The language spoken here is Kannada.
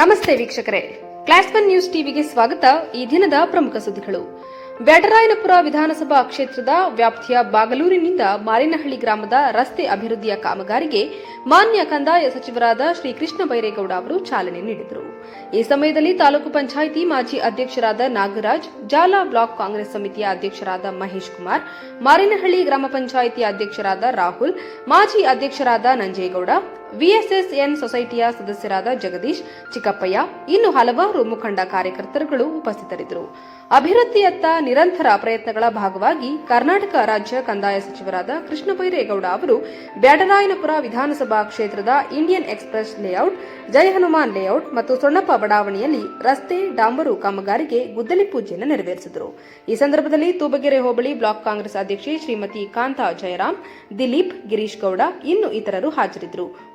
ನಮಸ್ತೆ ವೀಕ್ಷಕರೇ. ಕ್ಲಾಸ್ ಒನ್ ನ್ಯೂಸ್ ಟಿವಿಗೆ ಸ್ವಾಗತ. ಈ ದಿನದ ಪ್ರಮುಖ ಸುದ್ದಿಗಳು. ಬ್ಯಾಟರಾಯನಪುರ ವಿಧಾನಸಭಾ ಕ್ಷೇತ್ರದ ವ್ಯಾಪ್ತಿಯ ಬಾಗಲೂರಿನಿಂದ ಮಾರಿನಹಳ್ಳಿ ಗ್ರಾಮದ ರಸ್ತೆ ಅಭಿವೃದ್ಧಿಯ ಕಾಮಗಾರಿಗೆ ಮಾನ್ಯ ಕಂದಾಯ ಸಚಿವರಾದ ಶ್ರೀ ಕೃಷ್ಣ ಬೈರೇಗೌಡ ಅವರು ಚಾಲನೆ ನೀಡಿದರು. ಈ ಸಮಯದಲ್ಲಿ ತಾಲೂಕು ಪಂಚಾಯಿತಿ ಮಾಜಿ ಅಧ್ಯಕ್ಷರಾದ ನಾಗರಾಜ್, ಜಾಲ ಬ್ಲಾಕ್ ಕಾಂಗ್ರೆಸ್ ಸಮಿತಿಯ ಅಧ್ಯಕ್ಷರಾದ ಮಹೇಶ್ ಕುಮಾರ್, ಮಾರಿನಹಳ್ಳಿ ಗ್ರಾಮ ಪಂಚಾಯಿತಿ ಅಧ್ಯಕ್ಷರಾದ ರಾಹುಲ್, ಮಾಜಿ ಅಧ್ಯಕ್ಷರಾದ ನಂಜೇಗೌಡ ವಿಎಸ್ಎಸ್ಎನ್ ಸೊಸೈಟಿಯ ಸದಸ್ಯರಾದ ಜಗದೀಶ್ ಚಿಕ್ಕಪ್ಪಯ್ಯ, ಇನ್ನು ಹಲವಾರು ಮುಖಂಡ ಕಾರ್ಯಕರ್ತರುಗಳು ಉಪಸ್ಥಿತರಿದ್ದರು. ಅಭಿವೃದ್ಧಿಯತ್ತ ನಿರಂತರ ಪ್ರಯತ್ನಗಳ ಭಾಗವಾಗಿ ಕರ್ನಾಟಕ ರಾಜ್ಯ ಕಂದಾಯ ಸಚಿವರಾದ ಕೃಷ್ಣ ಬೈರೇಗೌಡ ಅವರು ಬ್ಯಾಡರಾಯನಪುರ ವಿಧಾನಸಭಾ ಕ್ಷೇತ್ರದ Indian express layout Jaya Hanuman layout ಮತ್ತು ಸೊಣ್ಣಪ್ಪ ಬಡಾವಣೆಯಲ್ಲಿ ರಸ್ತೆ, ಡಾಂಬರು ಕಾಮಗಾರಿಗೆ ಗುದ್ದಲಿ ಪೂಜೆಯನ್ನು ನೆರವೇರಿಸಿದರು. ಈ ಸಂದರ್ಭದಲ್ಲಿ ತೂಬಗೆರೆ ಹೋಬಳಿ ಬ್ಲಾಕ್ ಕಾಂಗ್ರೆಸ್ ಅಧ್ಯಕ್ಷೆ ಶ್ರೀಮತಿ ಕಾಂತಾ ಜಯರಾಮ್, ದಿಲೀಪ್ ಗಿರೀಶ್ ಗೌಡ ಇನ್ನು ಇತರರು ಹಾಜರಿದ್ದರು.